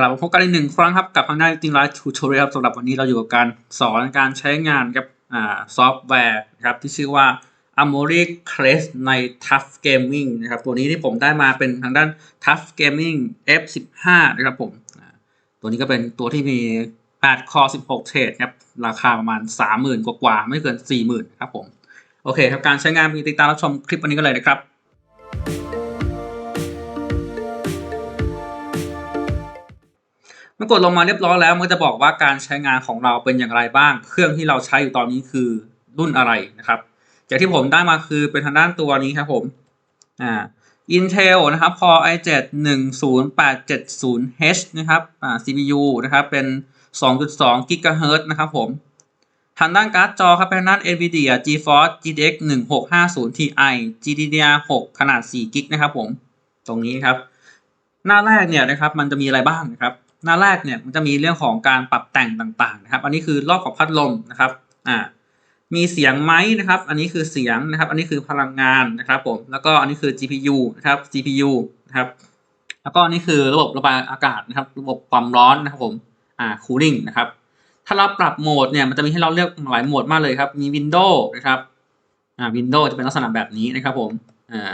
กลับมาพบกันอีกหนึ่งครั้งครับกับทางด้านจริงไลฟ์ทูทอเรียลสำหรับวันนี้เราอยู่กับการสอนการใช้งานกับซอฟต์แวร์นะครับที่ชื่อว่า Amory Crest ใน Tough Gaming นะครับตัวนี้ที่ผมได้มาเป็นทางด้าน Tough Gaming F15 นะครับผมตัวนี้ก็เป็นตัวที่มี 8 คอ 16 เทรดครับราคาประมาณ 30,000 กว่าๆไม่เกิน 40,000 ครับผม โอเคครับการใช้งานมีติดตามรับชมคลิปวันนี้กันเลยนะครับ มื่อกดลงมาเรียบร้อยแล้วมันจะบอกว่าการใช้งานของเราเป็นอย่างไรบ้าง เครื่องที่เราใช้อยู่ตอนนี้คือรุ่นอะไรนะครับจากที่ผมได้มาคือเป็นทางด้านตัวนี้ครับผมอ่า Intel นะครับ Core i7 10870H นะครับอ่า CPU นะครับเป็น 2.2 GHz นะครับผมทางด้านการ์ดจอครับเป็นทางด้าน Nvidia GeForce GTX 1650 Ti GDDR6 ขนาด4 g b นะครับผม ตรงนี้ครับ หน้าแรกเนี่ยนะครับมันจะมีอะไรบ้างนะครับ หน้าแรกเนี่ยมันจะมีเรื่องของการปรับแต่งต่างๆนะครับ อันนี้คือรอบของพัดลมนะครับอ่ามีเสียงไหมนะครับ อันนี้คือเสียงนะครับ อันนี้คือพลังงานนะครับผมแล้วก็อันนี้คือ GPU นะครับ GPU นะครับ แล้วก็อันนี้คือระบบระบายอากาศนะครับ ระบบความร้อนนะครับผมอ่า cooling นะครับ ถ้าเราปรับโหมดเนี่ยมันจะมีให้เราเลือกหลายโหมดมากเลยครับ มี Windows นะครับอ่า Windows จะเป็นลักษณะแบบนี้นะครับผมอ่า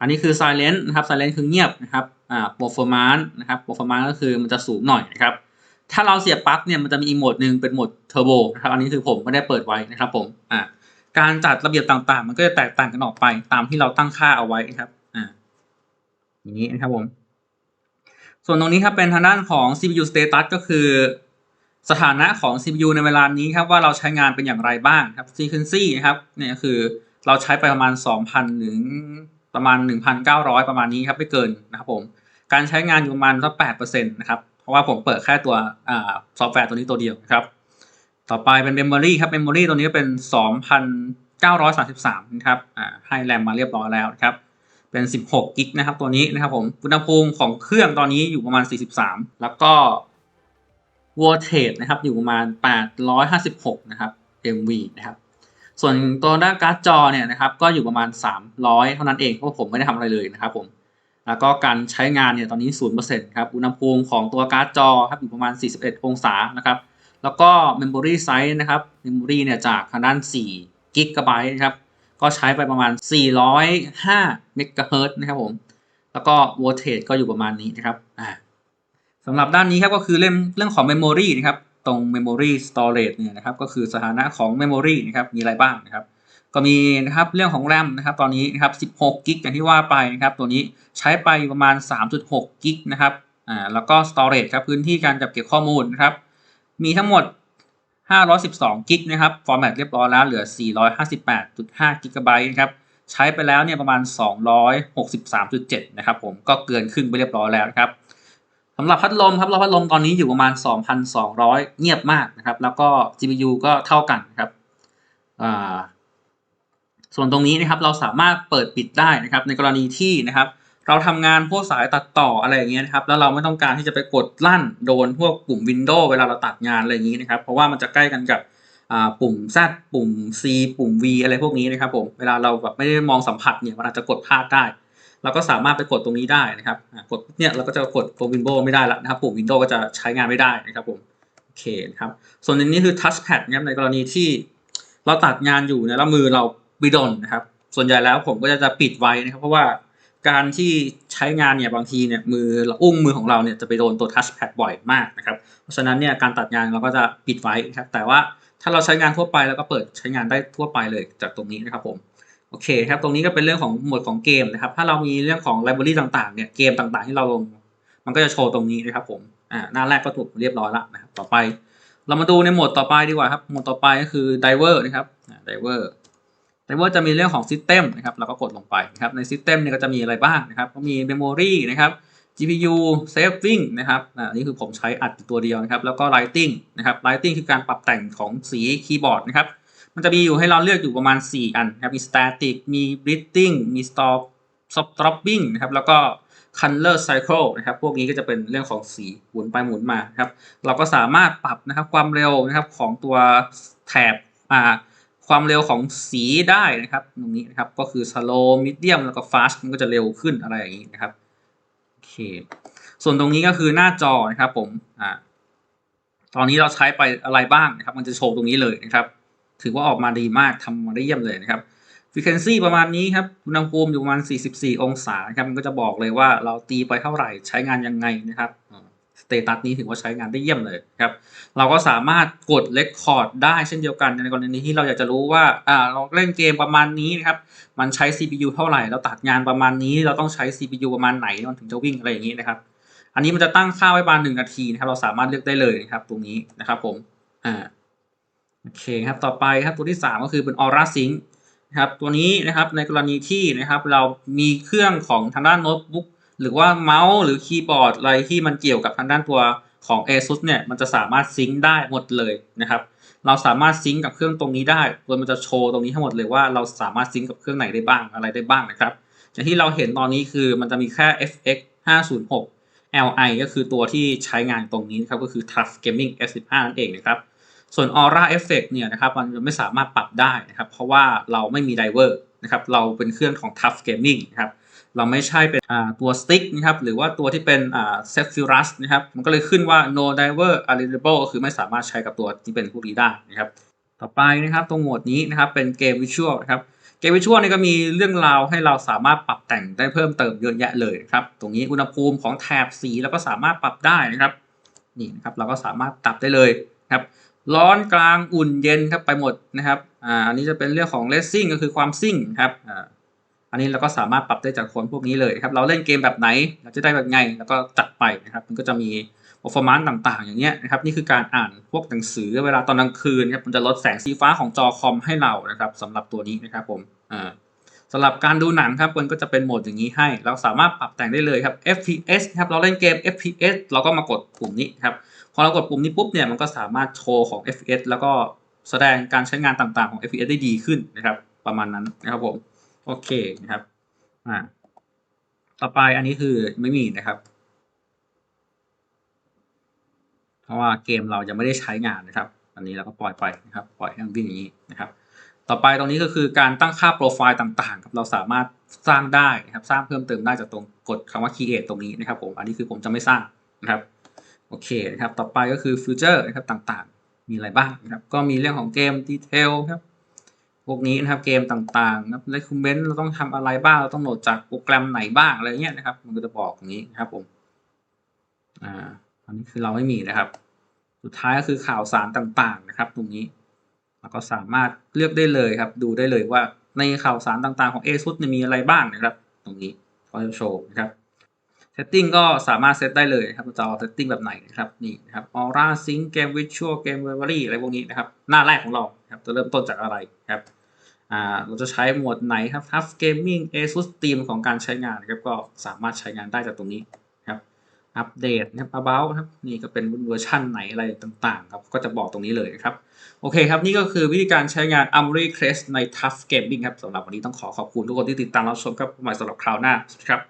อันนี้คือ silent นะครับ silent คือเงียบนะครับอ่า performance นะครับ performance ก็คือมันจะสูงหน่อยนะครับ ถ้าเราเสียบปลั๊กเนี่ยมันจะมีอีกโหมดหนึ่งเป็นโหมด turbo นะครับอันนี้คือผมไม่ได้เปิดไว้นะครับผมอ่าการจัดระเบียบต่างๆ มันก็จะแตกต่างกันออกไปตามที่เราตั้งค่าเอาไว้นะครับอ่าอย่างนี้นะครับผมส่วนตรงนี้ครับเป็นทางด้านของ CPU status ก็คือ สถานะของ CPU ในเวลานี้ครับว่าเราใช้งานเป็นอย่างไรบ้างครับ frequency นะครับเนี่ยคือเราใช้ไปประมาณ 2,000 ถึง ประมาณ 1,900 ประมาณนี้ครับไม่เกินนะครับผมการใช้งานอยู่ประมาณสัก8%นะครับเพราะว่าผมเปิดแค่ตัวอซอฟต์แวร์ตัวนี้ตัวเดียวครับต่อไปเป็น Memory ครับ Memory ตัวนี้เป็น 2,933นะครับอ่าให้แรมมาเรียบร้อยแล้วครับเป็น 16กิกนะครับตัวนี้นะครับผมอุณหภูมิของเครื่องตอนนี้อยู่ประมาณ 43 แล้วก็ voltage นะครับอยู่ประมาณ 856 นะครับ mV นะครับ ส่วนตัวด้านการ์ดจอเนี่ยนะครับก็อยู่ประมาณ 300 เท่านั้นเองเพราะผมไม่ได้ทำอะไรเลยนะครับผมแล้วก็การใช้งานเนี่ยตอนนี้ 0%ครับอุณหภูมิของตัวการ์ดจอครับอยู่ประมาณ 41 องศานะครับแล้วก็ memory size นะครับ memory เนี่ยจากทางด้าน4 g b นะครับก็ใช้ไปประมาณ 405 MHz นะครับผมแล้วก็ voltage ก็อยู่ประมาณนี้นะครับอ่าสำหรับด้านนี้ครับก็คือเรื่องเรื่องของ Memory นะครับ ตรง Memory Storage เนี่ยนะครับก็คือสถานะของ Memory นะครับมีอะไรบ้างนะครับก็มีนะครับเรื่องของ RAM นะครับตอนนี้นะครับ16กิกอย่างที่ว่าไปนะครับตัวนี้ใช้ไปประมาณ 3.6กิกนะครับอ่าแล้วก็ Storage ครับพื้นที่การจับเก็บข้อมูลนะครับมีทั้งหมด 512กิกนะครับฟอร์แมตเรียบร้อยแล้วเหลือ 458.5กิกะไบต์นะครับใช้ไปแล้วเนี่ยประมาณ 263.7 นะครับผมก็เกินครึ่งไปเรียบร้อยแล้วนะครับำหรับพัดลมครับเราพัดลมตอนนี้อยู่ประมาณ 2,200 เงียบมากนะครับ แล้วก็ GPU ก็เท่ากันครับส่วนตรงนี้นะครับเราสามารถเปิดปิดได้นะครับ ในกรณีที่นะครับ เราทำงานพวกสายตัดต่ออะไรอย่างเงี้ยนะครับ แล้วเราไม่ต้องการที่จะไปกดลั่นโดนพวกปุ่ม Windows เวลาเราตัดงานอะไรอย่างงี้นะครับ เพราะว่ามันจะใกล้กันกับปุ่ม Z ปุ่ม C ปุ่ม V อะไรพวกนี้นะครับผมเวลาเราแบบไม่ได้มองสัมผัสเนี่ยมันอาจจะกดพลาดได้ เราก็สามารถไปกดตรงนี้ได้นะครับกดเนี่ยเราก็จะกดตัว Windows ไม่ได้ล้วนะครับปุ่ม Windows ก็จะใช้งานไม่ได้นะครับผมโอเคนะครับส่วนอันนี้คือ Touchpad นะครับในกรณีที่เราตัดงานอยู่เนี่ยแล้วมือเราบิดนนะครับ ส่วนใหญ่แล้วผมก็จะจะปิดไว้นะครับ เพราะว่าการที่ใช้งานเนี่ยบางทีเนี่ยมืออุ้งมือของเราเนี่ยจะไปโดนตัว Touchpad บ่อยมากนะครับ เพราะฉะนั้นเนี่ยการตัดงานเราก็จะปิดไว้นะครับแต่ว่าถ้าเราใช้งานทั่วไปแล้วก็เปิดใช้งานได้ทั่วไปเลยจากตรงนี้นะครับผม โอเคครับตรงนี้ก็เป็นเรื่องของหมวดของเกมนะครับ ถ้าเรามีเรื่องของไลบรารีต่างๆเนี่ยเกมต่างๆ ที่เราลง มันก็จะโชว์ตรงนี้นะครับผมอ่าหน้าแรกก็ถูกเรียบร้อยล้วนะครับต่อไป เรามาดูในโหมดต่อไปดีกว่าครับโหมดต่อไปก็คือ diver นะครับ diver diver จะมีเรื่องของ system นะครับเราก็กดลงไปนะครับใน system เนี่ยก็จะมีอะไรบ้างนะครับก็มี memory นะครับ GPU saving นะครับอ่านี่คือผมใช้อัดตัวเดียวนะครับแล้วก็ lighting นะครับ lighting คือการปรับแต่งของสีคีย์บอร์ดนะครับ มันจะมีอยู่ให้เราเลือกอยู่ประมาณ 4 อันนะครับ มี static มี breathing มี stop stop dropping นะครับ แล้วก็ color cycle นะครับ พวกนี้ก็จะเป็นเรื่องของสีหมุนไปหมุนมาครับ เราก็สามารถปรับนะครับความเร็วนะครับของตัวแถบอ่าความเร็วของสีได้นะครับ ตรงนี้นะครับ ก็คือ slow medium แล้วก็ fast มันก็จะเร็วขึ้นอะไรอย่างนี้นะครับ โอเค ส่วนตรงนี้ก็คือหน้าจอนะครับผม อ่า ตอนนี้เราใช้ไปอะไรบ้างนะครับ มันจะโชว์ตรงนี้เลยนะครับ ถือว่าออกมาดีมากทำมาได้เยี่ยมเลยนะครับ frequency ประมาณนี้ครับอุณหภูมิอยู่ประมาณ 44 องศาครับมันก็จะบอกเลยว่าเราตีไปเท่าไหร่ใช้งานยังไงนะครับสเตตัสนี้ถือว่าใช้งานได้เยี่ยมเลยครับเราก็สามารถกด record ได้เช่นเดียวกันในกรณีที่เราอยากจะรู้ว่าอ่าเราเล่นเกมประมาณนี้นะครับมันใช้ CPU เท่าไหร่เราตัดงานประมาณนี้ เราต้องใช้ CPU ประมาณไหนมันถึงจะวิ่งอะไรอย่างนี้นะครับ อันนี้มันจะตั้งค่าไว้ประมาณหนึ่งนาทีนะครับเราสามารถเลือกได้เลยนะครับตรงนี้นะครับผมอ่า โอเคครับต่อไปครับตัวที่ 3 ก็คือเป็น Aura Sync นะครับตัวนี้นะครับในกรณีที่นะครับเรามีเครื่องของทางด้านโน้ตบุ๊กหรือว่าเมาส์หรือคีย์บอร์ดอะไรที่มันเกี่ยวกับทางด้านตัวของ ASUS เนี่ยมันจะสามารถซิงค์ได้หมดเลยนะครับเราสามารถซิงค์กับเครื่องตรงนี้ได้โดยมันจะโชว์ตรงนี้ทั้งหมดเลยว่าเราสามารถซิงค์กับเครื่องไหนได้บ้างอะไรได้บ้างนะครับอย่างที่เราเห็นตอนนี้คือมันจะมีแค่ FX 506 LI ก็คือตัวที่ใช้งานตรงนี้นครับก็คือ Tough Gaming S15 นั่นเองนะครับ ส่วน Aura Effect เนี่ยนะครับมันไม่สามารถปรับได้นะครับ เพราะว่าเราไม่มีไดเวอร์นะครับเราเป็นเครื่องของ Tough Gaming นะครับเราไม่ใช่เป็นตัวสติ๊กนะครับหรือว่าตัวที่เป็นอ่า Zephyrus นะครับมันก็เลยขึ้นว่า no diver available ก็คือไม่สามารถใช้กับตัวที่เป็นพวกนี้ได้นะครับต่อไปนะครับตรงโหมดนี้นะครับเป็นเกมวิชวลนะครับเกมวิชวลนี่ก็มีเรื่องราวให้เราสามารถปรับแต่งได้เพิ่มเติมเยอะแยะเลยครับตรงนี้อุณหภูมิของแถบสีเราก็สามารถปรับได้นะครับนี่นะครับเราก็สามารถปรับได้เลยครับ ร้อนกลางอุ่นเย็นครับไปหมดนะครับอ่าอันนี้จะเป็นเรื่องของเลสซิ่งก็คือความซิ่งครับอ่าอันนี้เราก็สามารถปรับได้จากคนพวกนี้เลยครับ เราเล่นเกมแบบไหน เราจะได้แบบไงแล้วก็จัดไปนะครับ มันก็จะมี performance ต่างๆ อย่างเงี้ยนะครับ นี่คือการอ่านพวกหนังสือเวลาตอนกลางคืนครับ มันจะลดแสงสีฟ้าของจอคอมให้เรานะครับสำหรับตัวนี้นะครับผมอ่า สำหรับการดูหนังครับมันก็จะเป็นโหมดอย่างนี้ให้ เราสามารถปรับแต่งได้เลยครับ FPS ครับเราเล่นเกม FPS เราก็มากดปุ่มนี้ครับพอเรากดปุ่มนี้ปุ๊บเนี่ยมันก็สามารถโชว์ของ FPS แล้วก็แสดงการใช้งานต่างๆของ FPS ได้ดีขึ้นนะครับ ประมาณนั้นนะครับผมโอเคนะครับอ่าต่อไปอันนี้คือไม่มีนะครับ เพราะว่าเกมเราจะไม่ได้ใช้งานนะครับ อันนี้เราก็ปล่อยไปนะครับ ปล่อยให้มันวิ่งอย่างนี้นะครับ ต่อไปตรงนี้ก็คือการตั้งค่าโปรไฟล์ต่างๆครับเราสามารถสร้างได้นะครับ สร้างเพิ่มเติมได้จากตรงกดคำว่า create ตรงนี้นะครับผมอันนี้คือผมจะไม่สร้างนะครับโอเคนะครับต่อไปก็คือฟิวเจอร์นะครับต่างๆ มีอะไรบ้างนะครับก็มีเรื่องของเกมดีเทลครับพวกนี้นะครับเกมต่างๆนะครับ recommend เราต้องทำอะไรบ้างเราต้องโหลดจากโปรแกรมไหนบ้างอะไรเงี้ยนะครับ มันก็จะบอกตรงนี้นะครับผมอ่าอันนี้คือเราไม่มีนะครับ สุดท้ายก็คือข่าวสารต่างๆนะครับ ตรงนี้ เราก็สามารถเลือกได้เลยครับ ดูได้เลยว่าในข่าวสารต่างๆของ ASUS มีอะไรบ้างนะครับ ตรงนี้เขาจะโชว์นะครับ setting ก็สามารถเซตได้เลยครับจะเอา setting แบบไหนนะครับนี่นะครับ aura sync game visual game memory อะไรพวกนี้นะครับ หน้าแรกของเราครับจะเริ่มต้นจากอะไรครับเราจะใช้โหมดไหนครับ Tough Gaming ASUS Team ของการใช้งานนะครับก็สามารถใช้งานได้จากตรงนี้ อัปเดตนะครับ about ครับนี่ก็เป็นเวอร์ชันไหนอะไรต่างๆครับก็จะบอกตรงนี้เลยครับ โอเคครับ นี่ก็คือวิธีการใช้งาน Armory Crest ใน Tough Gaming ครับสำหรับวันนี้ต้องขอขอบคุณทุกคนที่ติดตามรับชมครับใหม่สำหรับคราวหน้าครับ